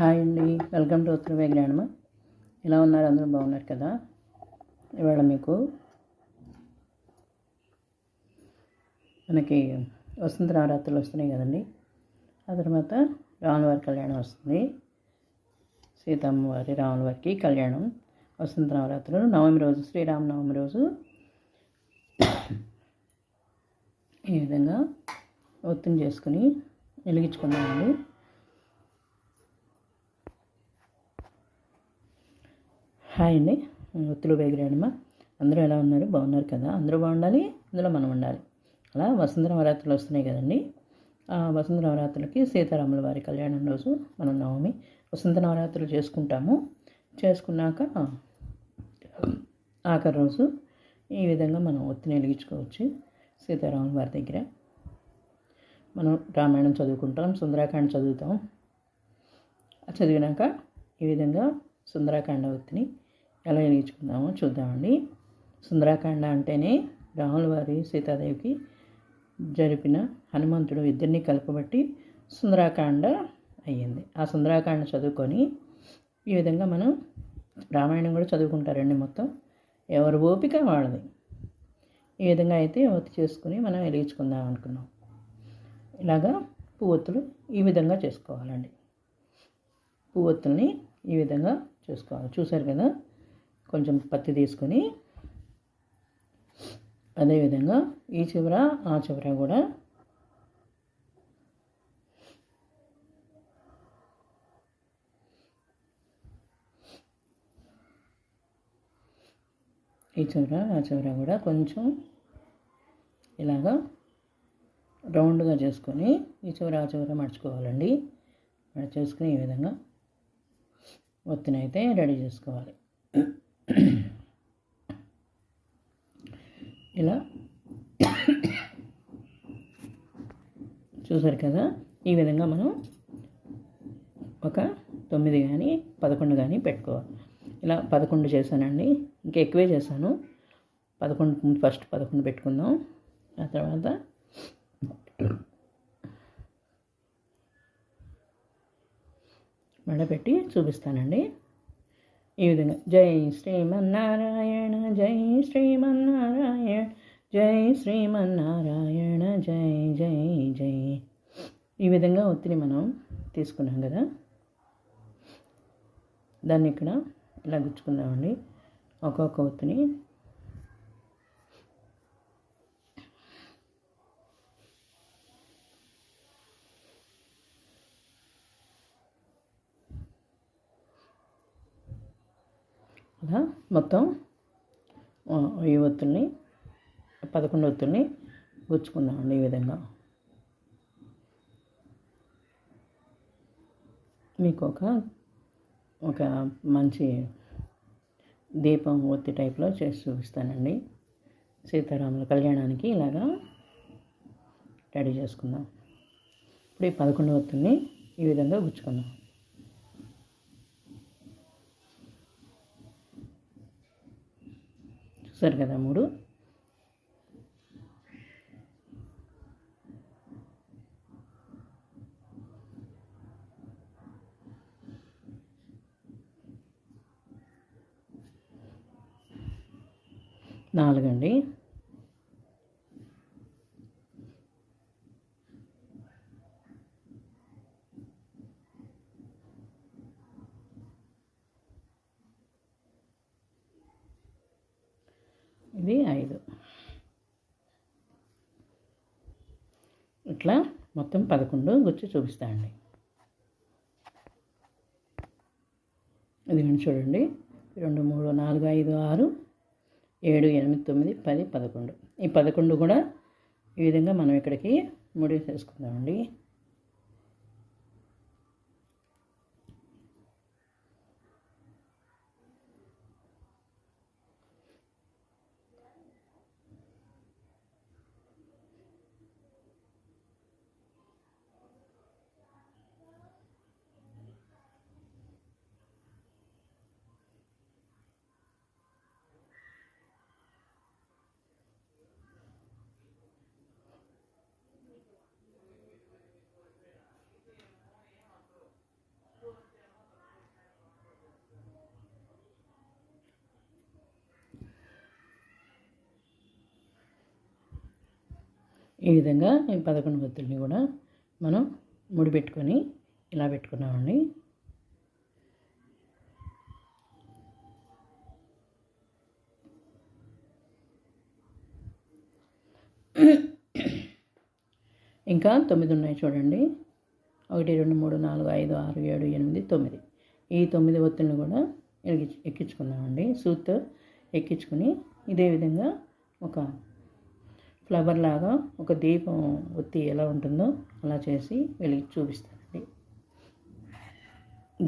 Hi అండి. Welcome to ఉత్తర జ్ఞానమ ఎలా ఉన్నారు? అందరూ బాగున్నారు కదా? ఇవాళ మీకు మనకి వసంత నవరాత్రులు వస్తున్నాయి కదండి. ఆ తర్వాత రాములవారి కళ్యాణం వస్తుంది. సీతమ్మ వారి రాములవారికి కళ్యాణం వసంత నవరాత్రులు. నవమి రోజు శ్రీరామనవమి రోజు ఈ విధంగా ఒత్తిడి చేసుకుని వెలిగించుకున్నామండి హాయ్ అండి. ఒత్తులు బేగిరాడమ్మ అందరూ ఎలా ఉన్నారు? బాగున్నారు కదా? అందరూ బాగుండాలి? అందులో మనం ఉండాలి. అలా వసంత నవరాత్రులు వస్తున్నాయి కదండి. ఆ వసంత నవరాత్రులకి సీతారాముల వారి కళ్యాణం రోజు మనం నవమి వసంత నవరాత్రులు చేసుకుంటాము. చేసుకున్నాక ఆఖరి రోజు ఈ విధంగా మనం ఒత్తిని వెలిగించుకోవచ్చు సీతారాముల వారి దగ్గర. మనం రామాయణం చదువుకుంటాం సుందరాకాండ చదువుతాం. చదివినాక ఈ విధంగా సుందరాకాండ ఒత్తిని ఎలా నేర్చుకుందామో చూద్దామండి. సుందరాకాండ అంటేనే రాముల వారి సీతాదేవికి జరిపిన హనుమంతుడు ఇద్దరిని కలపబట్టి సుందరాకాండ అయ్యింది. ఆ సుందరాకాండ చదువుకొని ఈ విధంగా మనం రామాయణం కూడా చదువుకుంటారండి మొత్తం. ఎవరు ఓపిక వాళ్ళది. ఈ విధంగా అయితే ఒత్తి చేసుకుని మనం వెలిగించుకుందాం అనుకున్నాం. ఇలాగా పువ్వొత్తులు ఈ విధంగా చేసుకోవాలండి. పువ్వొత్తుల్ని ఈ విధంగా చేసుకోవాలి. చూశారు కదా? కొంచెం పత్తి తీసుకొని అదేవిధంగా ఈ చివర ఆ చివర కూడా ఈ చివర ఆ చివర కూడా కొంచెం ఇలాగా రౌండ్గా చేసుకొని ఈ చివర ఆ చివర మడుచుకోవాలండి. మడిచేసుకుని ఈ విధంగా ఒత్తినైతే రెడీ చేసుకోవాలి. ఇలా చూసారు కదా? ఈ విధంగా మనం ఒక తొమ్మిది కానీ పదకొండు కానీ పెట్టుకోవాలి. ఇలా పదకొండు చేశానండి. ఇంకా ఎక్కువే చేశాను. పదకొండు ఫస్ట్ పదకొండు పెట్టుకుందాం. ఆ తర్వాత పెట్టి చూపిస్తానండి. ఈ విధంగా జై శ్రీమన్నారాయణ జై శ్రీమన్నారాయణ జై శ్రీమన్నారాయణ జై జై జై. ఈ విధంగా ఒత్తిడి మనం తీసుకున్నాం కదా. దాన్ని ఇక్కడ ఇలా గుచ్చుకుందామండి. ఒక్కొక్క ఒత్తిని కదా మొత్తం ఈ ఒత్తుల్ని పదకొండు ఒత్తుల్ని గుచ్చుకుందామండి ఈ విధంగా. మీకు ఒక ఒక మంచి దీపం ఒత్తి టైప్లో చేసి చూపిస్తానండి. సీతారాముల కళ్యాణానికి ఇలాగా రెడీ చేసుకుందాం. ఇప్పుడు ఈ పదకొండు ఒత్తుల్ని ఈ విధంగా గుచ్చుకుందాం. చూసారు కదా మూడు. నాలుగండి ఇది ఐదు ఇట్లా మొత్తం పదకొండు గుచ్చి చూపిస్తానండి ఇది చూడండి. రెండు మూడు నాలుగు ఐదు ఆరు ఏడు ఎనిమిది తొమ్మిది పది పదకొండు. ఈ పదకొండు కూడా ఈ విధంగా మనం ఇక్కడికి ముడి చేసుకుందామండి ఈ విధంగా ఈ పదకొండు ఒత్తుల్ని కూడా మనం ముడి పెట్టుకొని ఇలా పెట్టుకున్నామండి. ఇంకా తొమ్మిది ఉన్నాయి చూడండి. ఒకటి రెండు మూడు నాలుగు ఐదు ఆరు ఏడు ఎనిమిది తొమ్మిది. ఈ తొమ్మిది ఒత్తులను కూడా ఎక్కించు ఎక్కించుకున్నామండి సూత్ ఎక్కించుకుని ఇదే విధంగా ఒక ఫ్లవర్ లాగా ఒక దీపం ఒత్తి ఎలా ఉంటుందో అలా చేసి వెలిగి చూపిస్తానండి.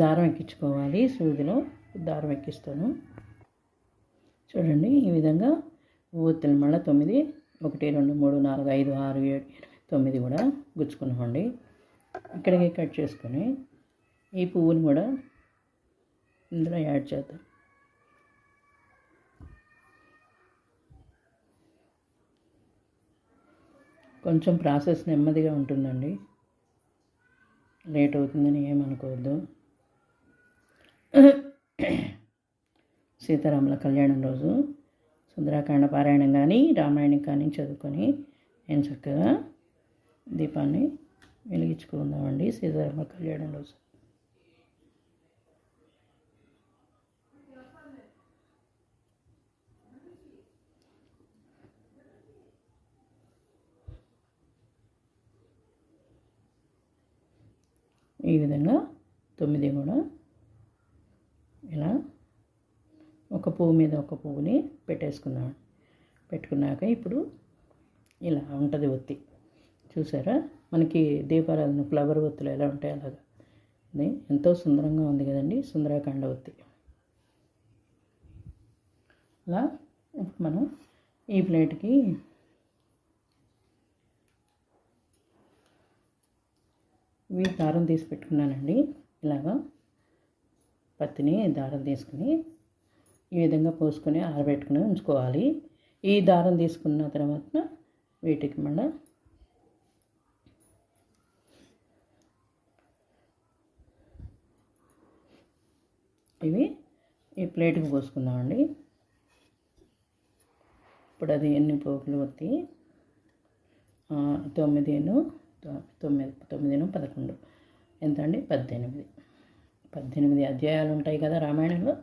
దారం ఎక్కించుకోవాలి సూదిలో దారం ఎక్కిస్తాను. చూడండి ఈ విధంగా ఒత్తులు మళ్ళీ తొమ్మిది ఒకటి రెండు మూడు నాలుగు ఐదు ఆరు ఏడు ఎనిమిది తొమ్మిది కూడా గుచ్చుకున్నామండి. ఇక్కడికి కట్ చేసుకొని ఈ పువ్వుని కూడా ఇందులో యాడ్ చేద్దాం. కొంచెం ప్రాసెస్ నెమ్మదిగా ఉంటుందండి. లేట్ అవుతుందని ఏమనుకోవద్దు సీతారాముల కళ్యాణం రోజు సుందరాకాండ పారాయణం కానీ రామాయణం కానీ చదువుకొని నేను చక్కగా దీపాన్ని వెలిగించుకుందామండి. సీతారాముల కళ్యాణం రోజు. ఈ విధంగా తొమ్మిది కూడా ఇలా ఒక పువ్వు మీద ఒక పువ్వుని పెట్టేసుకున్నాం. పెట్టుకున్నాక ఇప్పుడు ఇలా ఉంటుంది ఒత్తి. చూసారా? మనకి దీపారాధన ఫ్లవర్ ఒత్తులు ఎలా ఉంటాయి అలాగా. ఎంతో సుందరంగా ఉంది కదండి సుందరాకాండ ఒత్తి. అలా ఇప్పుడు మనం ఈ ప్లేట్కి ఇవి దారం తీసి పెట్టుకున్నానండి. ఇలాగా పత్తిని దారం తీసుకుని ఈ విధంగా పోసుకొని ఆరబెట్టుకుని ఉంచుకోవాలి. ఈ దారం తీసుకున్న తర్వాత వీటికి మళ్ళీ ఇవి ఈ ప్లేట్కి పోసుకుందామండి. ఇప్పుడు అది ఎన్ని పోగులు వత్తి తొమ్మిదిను తొమ్మిది తొమ్మిదిను పదకొండు. ఎంత అండి పద్దెనిమిది. పద్దెనిమిది అధ్యాయాలు ఉంటాయి కదా రామాయణంలో.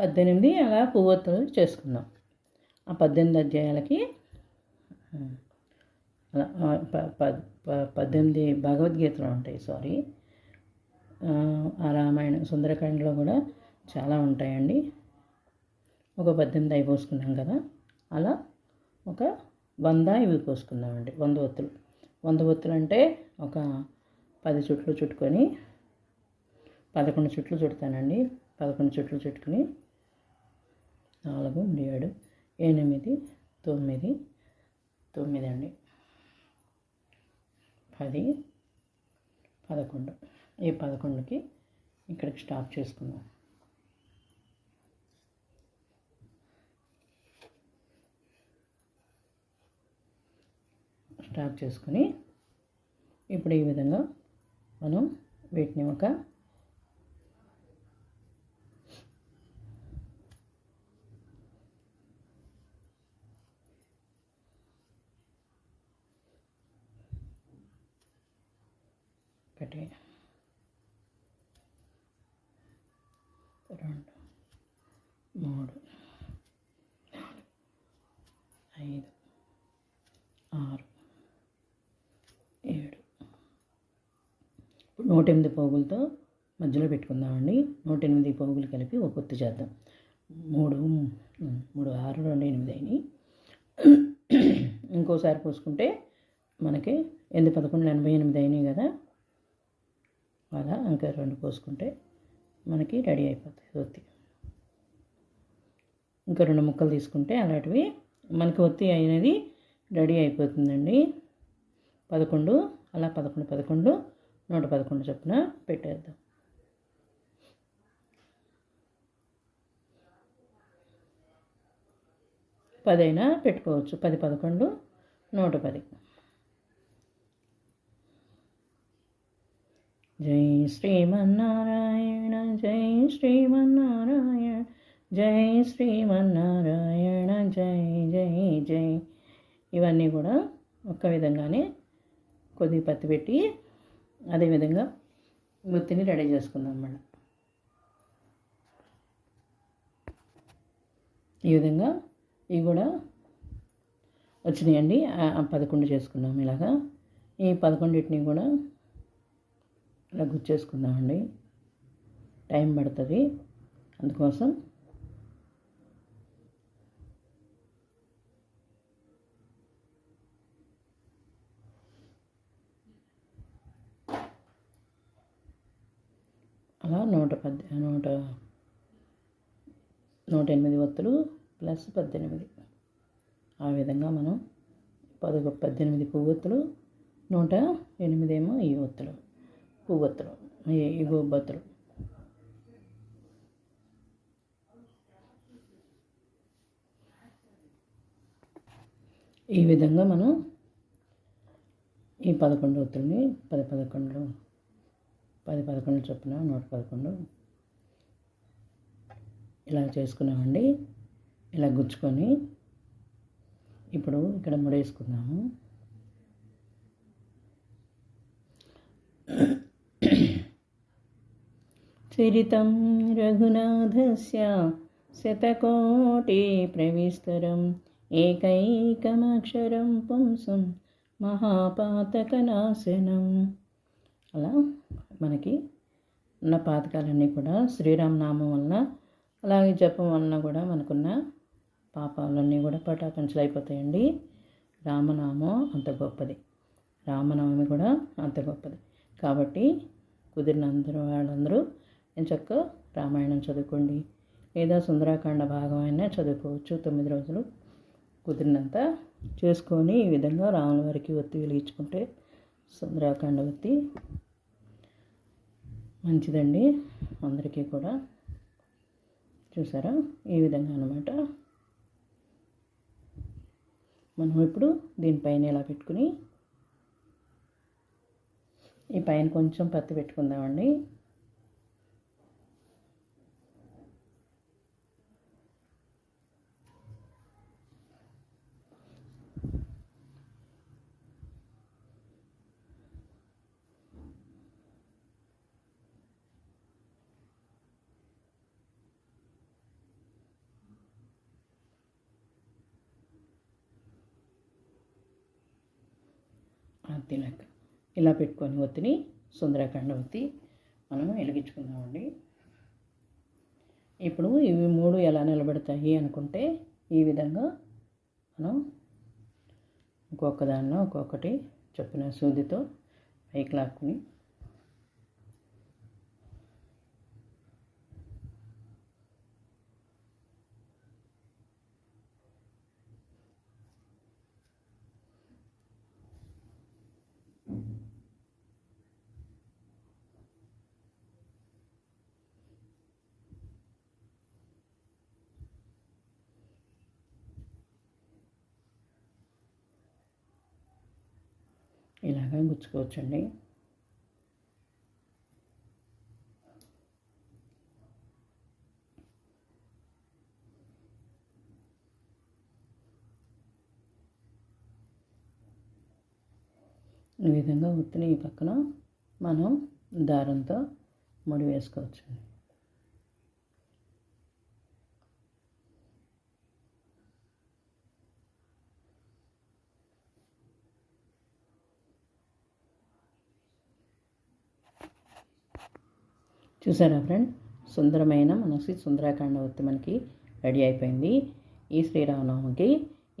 పద్దెనిమిది అలా పువ్వొత్తులు చేసుకుందాం. ఆ పద్దెనిమిది అధ్యాయాలకి అలా పద్దెనిమిది భగవద్గీతలు ఉంటాయి సారీ. ఆ రామాయణం సుందరకాండలో కూడా చాలా ఉంటాయండి. ఒక పద్దెనిమిది అవి పోసుకున్నాం కదా. అలా ఒక వంద ఇవి పోసుకుందామండి వంద ఒత్తులు. వంద ఒత్తులు అంటే ఒక పది చుట్లు చుట్టుకొని పదకొండు చుట్లు చుడతానండి. పదకొండు చుట్లు చుట్టుకుని నాలుగు ఏడు ఎనిమిది తొమ్మిది తొమ్మిది అండి పది పదకొండు. ఈ పదకొండుకి ఇక్కడికి స్టాప్ చేసుకుందాం. ట్యాప్ చేసుకుని ఇప్పుడు ఈ విధంగా మనం వీటిని ఒక ఒకటి రెండు మూడు నాలుగు ఐదు ఆరు ఏడు ఇప్పుడు నూట ఎనిమిది పోగులతో మధ్యలో పెట్టుకుందామండి. నూట ఎనిమిది పోగులు కలిపి ఒక పొత్తు చేద్దాం. మూడు మూడు ఆరు రెండు ఎనిమిది అయినాయి. ఇంకోసారి పోసుకుంటే మనకి ఎనిమిది పదకొండు ఎనభై ఎనిమిది అయినాయి కదా. అలా ఇంకా రెండు పోసుకుంటే మనకి రెడీ అయిపోతాయి ఒత్తి. ఇంకా రెండు ముక్కలు తీసుకుంటే అలాంటివి మనకి ఒత్తి అనేది రెడీ అయిపోతుందండి. పదకొండు అలా పదకొండు పదకొండు నూట పదకొండు చొప్పున పెట్టేద్దాం. పదైనా పెట్టుకోవచ్చు. పది పదకొండు నూట పది. జై శ్రీమన్నారాయణ జై శ్రీమన్నారాయణ జై శ్రీమన్నారాయణ జై జై జై. ఇవన్నీ కూడా ఒక్క విధంగానే కొద్ది పత్తి పెట్టి అదేవిధంగా ముత్తిని రెడీ చేసుకుందాం మేడం. ఈ విధంగా ఇవి కూడా వచ్చినాయండి. పదకొండు చేసుకున్నాం ఇలాగా. ఈ పదకొండింటిని కూడా ఇలా గుచ్చేసుకుందామండి. టైం పడుతుంది. అందుకోసం అలా నూట పద్దె నూట నూట ఎనిమిది ఒత్తులు ప్లస్ పద్దెనిమిది. ఆ విధంగా మనం పదకొ పద్దెనిమిది పువ్వొత్తులు నూట ఎనిమిదేమో ఈ ఒత్తులు పువ్వొత్తులు ఈ గొబ్బొత్తులు. ఈ విధంగా మనం ఈ పదకొండు ఒత్తుల్ని పది పదకొండు పది పదకొండు చొప్పున నూట పదకొండు. ఇలా చేసుకున్నామండి. ఇలా గుచ్చుకొని ఇప్పుడు ఇక్కడ ముడేసుకుందాము. చరితం రఘునాథస్య శతకోటి ప్రవిస్తరం. ఏకైకమక్షరం పుంసం మహాపాతకనాశనం. అలా మనకి ఉన్న పాతకాలన్నీ కూడా శ్రీరామనామం వలన అలాగే జపం వలన కూడా మనకున్న పాపాలన్నీ కూడా పటాకంచలు అయిపోతాయండి. రామనామం అంత గొప్పది. రామనవమి కూడా అంత గొప్పది. కాబట్టి కుదిరిన అందరూ వాళ్ళందరూ చక్క రామాయణం చదువుకోండి. లేదా సుందరాకాండ భాగం అయినా చదువుకోవచ్చు. తొమ్మిది రోజులు కుదిరినంత చేసుకొని ఈ విధంగా రాముల వారికి ఒత్తి వెలిగించుకుంటే సుందరాకాండ ఒత్తి మంచిదండి. అందరికీ కూడా. చూసారా? ఈ విధంగా అనమాట మనం ఇప్పుడు దీనిపైన ఇలా పెట్టుకుని ఈ పైన కొంచెం పత్తి పెట్టుకుందామండి. తినక ఇలా పెట్టుకొని ఒత్తిని సుందరకాండ ఒత్తి మనం వెలిగించుకుందామండి. ఇప్పుడు ఇవి మూడు ఎలా నిలబడతాయి అనుకుంటే ఈ విధంగా మనం ఒక్కొక్క దానిలో ఒక్కొక్కటి చొప్పున సూదితో పైకి లాక్కుని ఇలాగా గుచ్చుకోవచ్చండి. ఈ విధంగా ఉత్తిని ఈ పక్కన మనం దారంతో ముడి వేసుకోవచ్చండి. చూసారా ఫ్రెండ్? సుందరమైన మనసి సుందరాకాండ ఒత్తి మనకి రెడీ అయిపోయింది. ఈ శ్రీరామనవమికి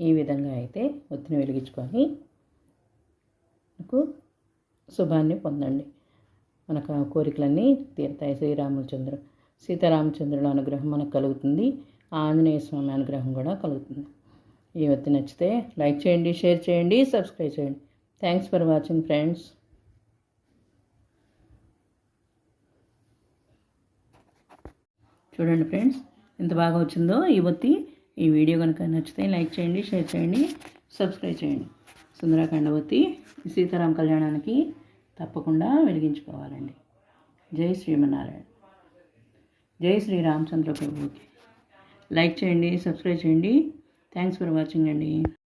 ఈ విధంగా అయితే ఒత్తిని వెలిగించుకొని మనకు శుభాన్ని పొందండి. మనకు కోరికలన్నీ తీరుతాయి. శ్రీరామచంద్రు సీతారామచంద్రుల అనుగ్రహం మనకు కలుగుతుంది. ఆంజనేయ స్వామి అనుగ్రహం కూడా కలుగుతుంది. ఈ ఒత్తి నచ్చితే లైక్ చేయండి షేర్ చేయండి సబ్స్క్రైబ్ చేయండి. Thanks for watching friends. చూడండి ఫ్రెండ్స్ ఎంత బాగా వచ్చిందో ఈ ఒత్తి. ఈ వీడియో కనుక నచ్చితే లైక్ చేయండి షేర్ చేయండి సబ్స్క్రైబ్ చేయండి. సుందరాఖండ ఒత్తి సీతారాం కళ్యాణానికి తప్పకుండా వెలిగించుకోవాలండి. జై శ్రీమన్నారాయణ. జై శ్రీ రామచంద్ర ప్రభుకి. లైక్ చేయండి సబ్స్క్రైబ్ చేయండి. థ్యాంక్స్ ఫర్ వాచింగ్ అండి.